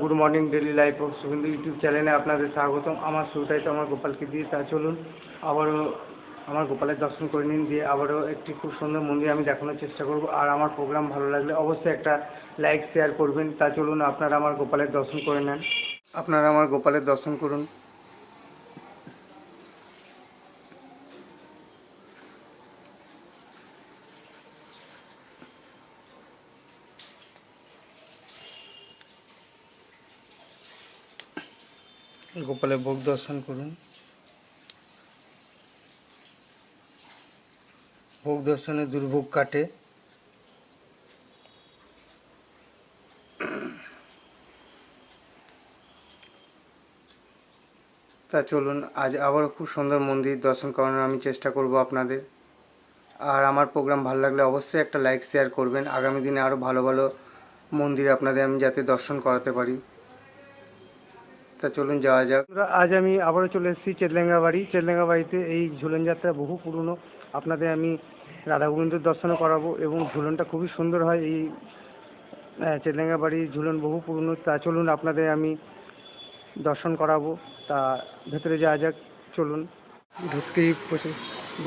Good morning daily life of Suvendu YouTube চ্যানেলে আপনাদের স্বাগতম। আমার শুরুটাই তো আমার গোপালকে দিয়ে, তা চলুন, আবারও আমার গোপালের দর্শন করে নিন, দিয়ে আবারও একটি খুব সুন্দর মন্দির আমি দেখানোর চেষ্টা করব। আর আমার প্রোগ্রাম ভালো লাগলে অবশ্যই একটা লাইক শেয়ার করবেন, তা চলুন আপনারা আমার গোপালের দর্শন করে নেন। আপনারা আমার গোপালের দর্শন করুন। গোপালের ভোগ দর্শন করুন। ভোগ দর্শনে দুর্ভোগ কাটে। তা চলুন, আজ আবারও খুব সুন্দর মন্দির দর্শন করানোর আমি চেষ্টা করব আপনাদের। আর আমার প্রোগ্রাম ভালো লাগলে অবশ্যই একটা লাইক, শেয়ার করবেন। আগামী দিনে আরও ভালো ভালো মন্দির আপনাদের আমি যাতে দর্শন করাতে পারি। তা চলুন যাওয়া যাক। আজ আমি আবারও চলে এসেছি চেতলেঙ্গা বাড়ি। চেতলেঙ্গা বাড়িতে এই ঝুলন যাত্রা বহু পুরনো। আপনাদের আমি রাধা গোবিন্দের দর্শনও করাবো এবং ঝুলনটা খুবই সুন্দর হয়। এই চেতলেঙ্গা বাড়ির ঝুলন বহু পুরনো। তা চলুন আপনাদের আমি দর্শন করাবো। তা ভেতরে যাওয়া যাক চলুন। ঢুকতেই প্রচুর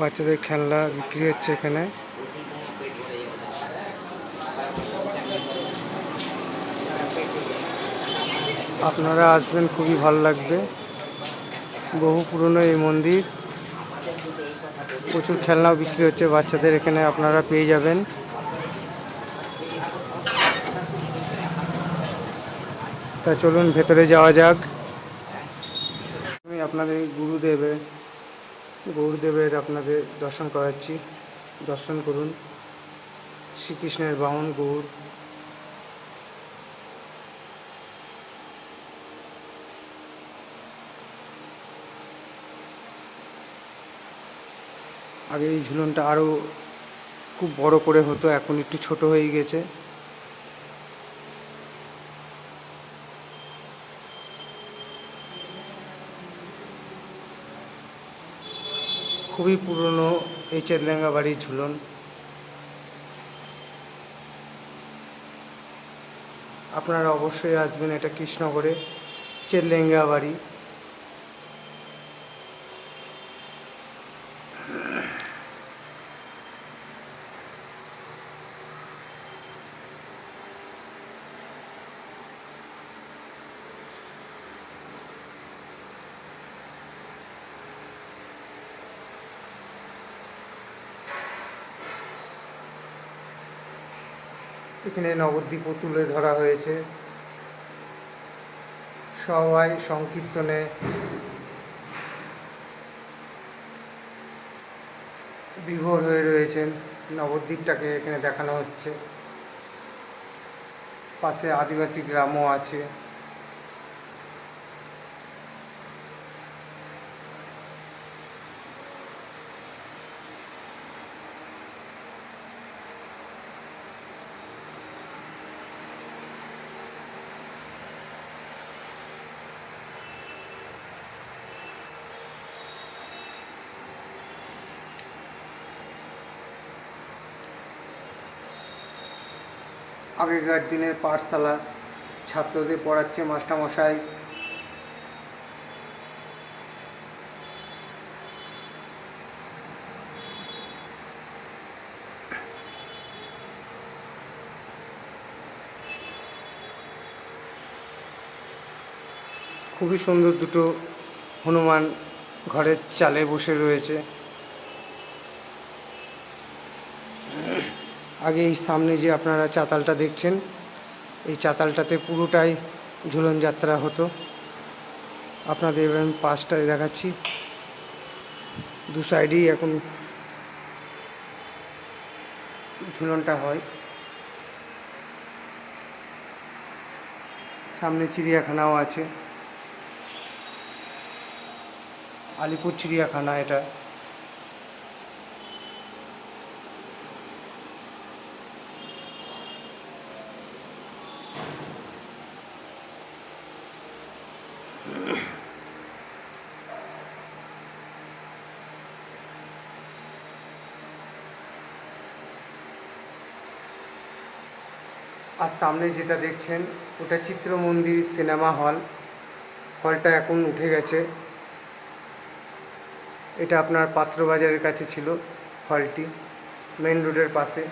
বাচ্চাদের খেলনা বিক্রি হচ্ছে এখানে। আপনারা আসবেন, খুবই ভালো লাগবে। বহু পুরনো এই মন্দির। প্রচুর খেলনাও বিক্রি হচ্ছে বাচ্চাদের, এখানে আপনারা পেয়ে যাবেন। তা চলুন, ভেতরে যাওয়া যাক। আমি আপনাদের গুরুদেবের গৌরদেবের আপনাদের দর্শন করাচ্ছি। দর্শন করুন। শ্রীকৃষ্ণের বাহন গৌর। আগে এই ঝুলনটা আরও খুব বড় করে হতো, এখন একটু ছোট হয়ে গেছে। খুবই পুরনো এই চেতলেঙ্গা বাড়ির ঝুলন। আপনারা অবশ্যই আসবেন, এটা কৃষ্ণনগরে চেতলেঙ্গা বাড়ি। এখানে নবদ্বীপও তুলে ধরা হয়েছে। সবাই সংকীর্তনে বিভোর হয়ে রয়েছেন। নবদ্বীপটাকে এখানে দেখানো হচ্ছে। পাশে আদিবাসী গ্রামও আছে। আগেকার দিনের পাঠশালা ছাত্রদের পড়াচ্ছে মাস্টারমশাই। খুবই সুন্দর দুটো হনুমান ঘরের চালে বসে রয়েছে। আগে এই সামনে যে আপনারা চাতালটা দেখছেন, এই চাতালটাতে পুরোটাই ঝুলন যাত্রা হতো। আপনাদের এবার আমি পাশটা দেখাচ্ছি। দু সাইডেই এখন ঝুলনটা হয়। সামনে চিড়িয়াখানাও আছে। আলিপুর চিড়িয়াখানা এটা। আর সামনে যেটা দেখছেন, ওটা চিত্রমন্দির সিনেমা হল। হলটা এখন উঠে গেছে। এটা আপনার পাত্রবাজারের কাছে ছিল হলটি মেন রোডের পাশে।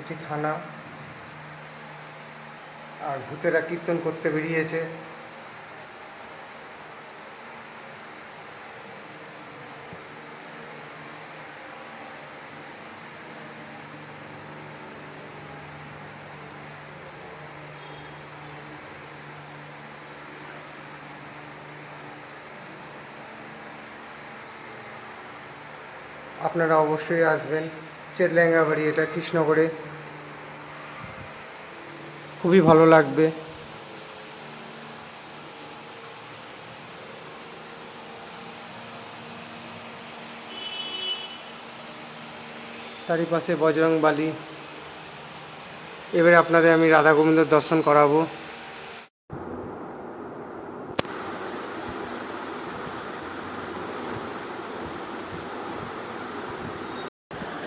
এটি থানা। আর ভূতেরা কীর্তন করতে বেরিয়েছে। আপনারা অবশ্যই আসবেন। চেতল্যাঙ্গা বাড়ি এটা কৃষ্ণগড়ে। খুবই ভালো লাগবে। তারই পাশে বজরং বালি। এবারে আপনাদের আমি রাধা গোবিন্দর দর্শন করাবো।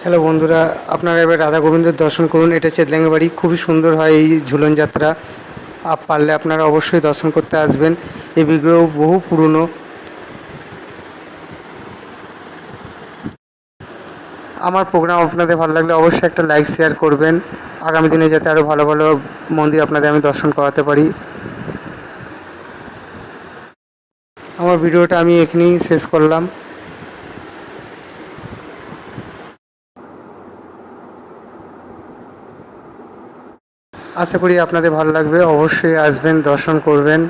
হ্যালো বন্ধুরা, আপনারা এবার রাধা গোবিন্দের দর্শন করুন। এটা চেতলাঙ্গা বাড়ি, খুবই সুন্দর হয় এই ঝুলন যাত্রা। আপ পারলে আপনারা অবশ্যই দর্শন করতে আসবেন। এই বিগ্রহ বহু পুরনো। আমার প্রোগ্রাম আপনাদের ভালো লাগলে অবশ্যই একটা লাইক শেয়ার করবেন। আগামী দিনে যাতে আরও ভালো ভালো মন্দির আপনাদের আমি দর্শন করাতে পারি। আমার ভিডিওটা আমি এখানেই শেষ করলাম। আশা করি আপনাদের ভালো লাগবে। অবশ্যই আসবেন দর্শন করবেন।